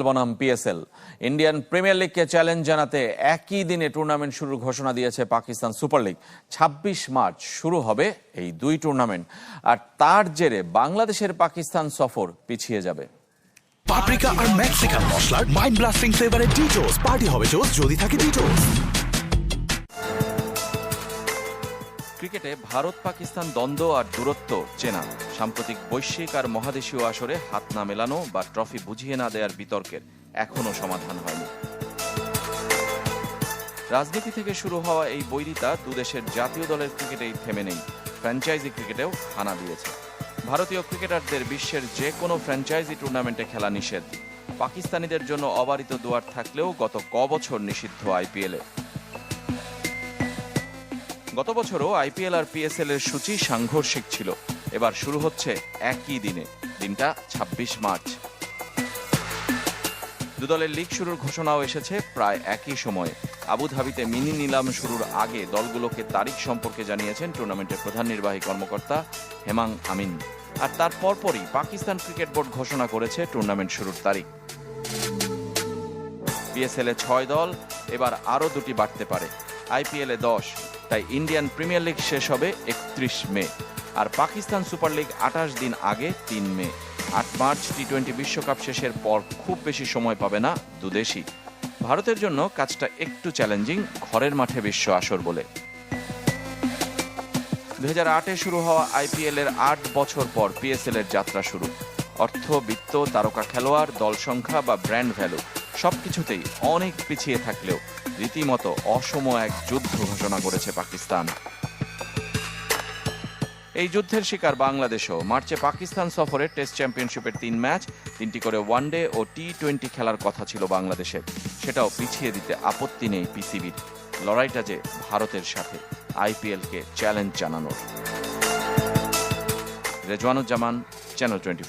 বনাম PSL Indian premier লিগকে challenge জানাতে একই দিনে টুর্নামেন্ট শুরুর ঘোষণা দিয়েছে পাকিস্তান সুপার লিগ ছাব্বিশ মার্চ শুরু হবে এই দুই টুর্নামেন্ট আর তার জেরে বাংলাদেশের পাকিস্তান সফর পিছিয়ে যাবে। পাপরিকা আর মেক্সিকান মশলার মাইন্ড ব্লাস্টিং ফ্লেভারের ডিটোস পার্টি হবে জোস যদি থাকে ডিটোস ক্রিকেটে ভারত, পাকিস্তান দ্বন্দ্ব আর দূরত্ব চেনা। সাম্প্রতিক বৈশ্বিক আর মহাদেশীয় আসরে হাত না মেলানো বা ট্রফি বুঝিয়ে না দেওয়ার বিতর্কের এখনও সমাধান হয়নি। রাজনীতি থেকে শুরু হওয়া এই বৈরিতা দুদেশের জাতীয় দলের ক্রিকেটেই থেমে নেই। ফ্র্যাঞ্চাইজি ক্রিকেটেও হানা দিয়েছে। ভারতীয় ক্রিকেটারদের বিশ্বের যে কোনো ফ্র্যাঞ্চাইজি টুর্নামেন্টে খেলা নিষেধ। পাকিস্তানিদের জন্য অবারিত দুয়ার থাকলেও গত ক বছর নিষিদ্ধ আইপিএলে। গত বছরও আইপিএল আর পিএসএল এর সূচি সাংঘর্ষিক ছিল। এবার শুরু হচ্ছে একই দিনে। দিনটা ২৬ মার্চ। দুদলের লিগ শুরুর ঘোষণাও এসেছে প্রায় একই সময়ে। আবুধাবিতে মিনি নিলাম শুরুর আগে দলগুলোকে তারিখ সম্পর্কে জানিয়েছেন টুর্নামেন্টের প্রধান নির্বাহী কর্মকর্তা হেমাং আমিন। আর তার পরপরই পাকিস্তান ক্রিকেট বোর্ড ঘোষণা করেছে টুর্নামেন্ট শুরুর তারিখ। পিএসএল এ ছয় দল, এবার আরও দুটি বাড়তে পারে। আইপিএল এ দশ তাই ইন্ডিয়ান প্রিমিয়ার লিগ শেষ হবে একত্রিশ মে আর পাকিস্তান সুপার লিগ আঠাশ দিন আগে তিন মে। আট মার্চ টি টোয়েন্টি বিশ্বকাপ শেষের পর খুব বেশি সময় পাবে না দুদেশই। ভারতের জন্য কাজটা একটু চ্যালেঞ্জিং, ঘরের মাঠে বিশ্ব আসর বলে। দু হাজার আটে শুরু হওয়া আইপিএল এর আট বছর পর পিএসএল এর যাত্রা শুরু। অর্থ, বিত্ত, তারকা খেলোয়াড়, দল সংখ্যা বা ব্র্যান্ড ভ্যালু সবকিছুতেই অনেক পিছিয়ে থাকলেও রীতিমতো অসম এক যুদ্ধ ঘোষণা করেছে পাকিস্তান। এই যুদ্ধের শিকার বাংলাদেশও। মার্চে পাকিস্তান সফরে টেস্ট চ্যাম্পিয়নশিপের তিন ম্যাচ, তিনটি করে ওয়ানডে ও টি টোয়েন্টি খেলার কথা ছিল বাংলাদেশের। সেটাও পিছিয়ে দিতে আপত্তি নেই পিসিবির লড়াইটা যে ভারতের সাথে আইপিএলকে চ্যালেঞ্জ জানানোর। রেজওয়ানুজ্জামান চ্যানেল টোয়েন্টি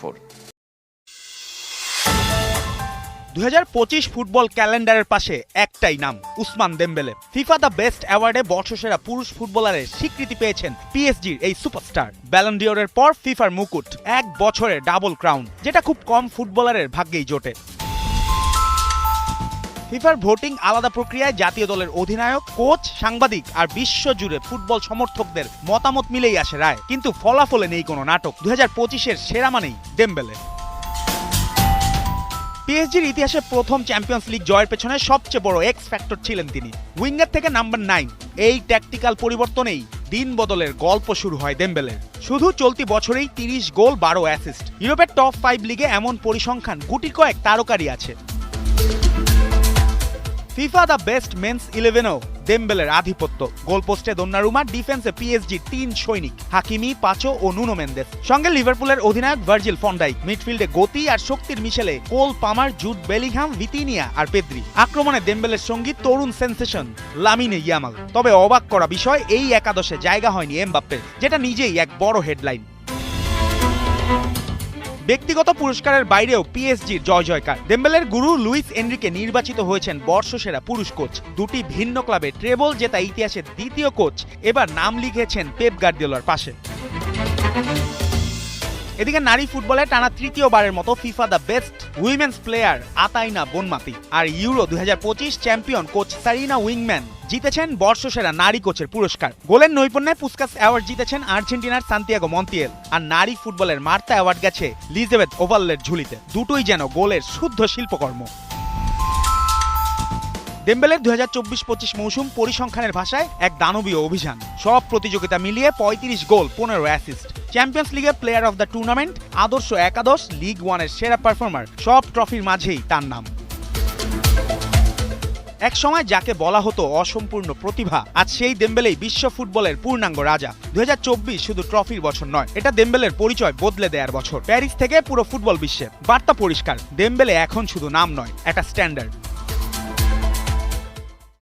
দুই ফুটবল ক্যালেন্ডারের পাশে একটাই নাম, Ousmane Dembele. FIFA the best অ্যাওয়ার্ডে বর্ষসেরা পুরুষ ফুটবলারের স্বীকৃতি পেয়েছেন পিএসজির এই সুপারস্টার। ব্যালন্ডিওরের পর ফিফার মুকুট, এক বছরে ডাবল ক্রাউন, যেটা খুব কম ফুটবলারের ভাগ্যেই জোটে। ফিফার ভোটিং আলাদা প্রক্রিয়ায় জাতীয় দলের অধিনায়ক, কোচ, সাংবাদিক আর বিশ্ব জুড়ে ফুটবল সমর্থকদের মতামত মিলেই আসে রায়। কিন্তু ফলাফলে নেই কোনো নাটক। দু হাজার পঁচিশের সেরা মানেই ডেম্বেলে পিএসজির ইতিহাসে প্রথম চ্যাম্পিয়ন্স লিগ জয়ের পেছনে সবচেয়ে বড় এক্স ফ্যাক্টর ছিলেন তিনি। উইঙ্গার থেকে নাম্বার নাইন এই ট্যাকটিক্যাল পরিবর্তনেই দিন বদলের গল্প শুরু হয় দেমবেলের শুধু চলতি বছরেই তিরিশ গোল, বারো অ্যাসিস্ট ইউরোপের টপ ফাইভ লিগে এমন পরিসংখ্যান গুটি কয়েক তারকারই আছে। ফিফা দ্য বেস্ট মেন্স ইলেভেনও দেমবেলের আধিপত্য। গোলপোস্টে দন্নারুমা, ডিফেন্সে পিএসজি তিন সৈনিক, হাকিমি পাচো ও নুনো মেন্দেস। সঙ্গে লিভারপুলের অধিনায়ক ভার্জিল ফন্ডাই মিডফিল্ডে গতি আর শক্তির মিশেলে Cole Palmer, Jude Bellingham Vitinha আর পেদ্রি। আক্রমণে দেমবেলের সঙ্গী তরুণ সেন্সেশন, লামিনে ইয়ামাল। তবে অবাক করা বিষয়, এই একাদশে জায়গা হয়নি এমবাপ্পের, যেটা নিজেই এক বড় হেডলাইন। ব্যক্তিগত পুরস্কারের বাইরেও পিএসজির জয় জয়কার। ডেম্বেলের গুরু লুইস এনরিকে নির্বাচিত হয়েছেন বর্ষসেরা পুরুষ কোচ। দুটি ভিন্ন ক্লাবে ট্রেবল জেতা ইতিহাসের দ্বিতীয় কোচ। এবার নাম লিখেছেন পেপ গার্দিওলার পাশে। এদিকে নারী ফুটবলে টানা তৃতীয়বারের মতো FIFA the best women's player Aitana Bonmati R Euro দু হাজার পঁচিশ চ্যাম্পিয়ন কোচ সারিনা উইংম্যান জিতেছেন বর্ষসেরা নারী কোচের পুরস্কার। গোলের নৈপুণ্যে পুস্কাস অ্যাওয়ার্ড জিতেছেন আর্জেন্টিনার সান্তিয়াগো মন্তিয়েল। আর নারী ফুটবলের মার্তা অ্যাওয়ার্ড গেছে লিজেবেথ ওভাল্লের ঝুলিতে। দুটোই যেন গোলের শুদ্ধ শিল্পকর্ম। ডেম্বেলের দুই হাজার চব্বিশ পঁচিশ মৌসুম পরিসংখ্যানের ভাষায় এক দানবীয় অভিযান। সব প্রতিযোগিতা মিলিয়ে পঁয়ত্রিশ গোল, পনেরো অ্যাসিস্ট। চ্যাম্পিয়ন্স লিগের প্লেয়ার অফ দ্য টুর্নামেন্ট আদর্শ একাদশ লিগ ওয়ানের সেরা পারফর্মার সব ট্রফির মাঝেই তার নাম। এক সময় যাকে বলা হতো অসম্পূর্ণ প্রতিভা, আজ সেই দেম্বেলেই বিশ্ব ফুটবলের পূর্ণাঙ্গ রাজা। দু হাজার চব্বিশ শুধু ট্রফির বছর নয়, এটা দেম্বেলের পরিচয় বদলে দেওয়ার বছর। প্যারিস থেকে পুরো ফুটবল বিশ্বে বার্তা পরিষ্কার দেম্বেলে এখন শুধু নাম নয়, একটা স্ট্যান্ডার্ড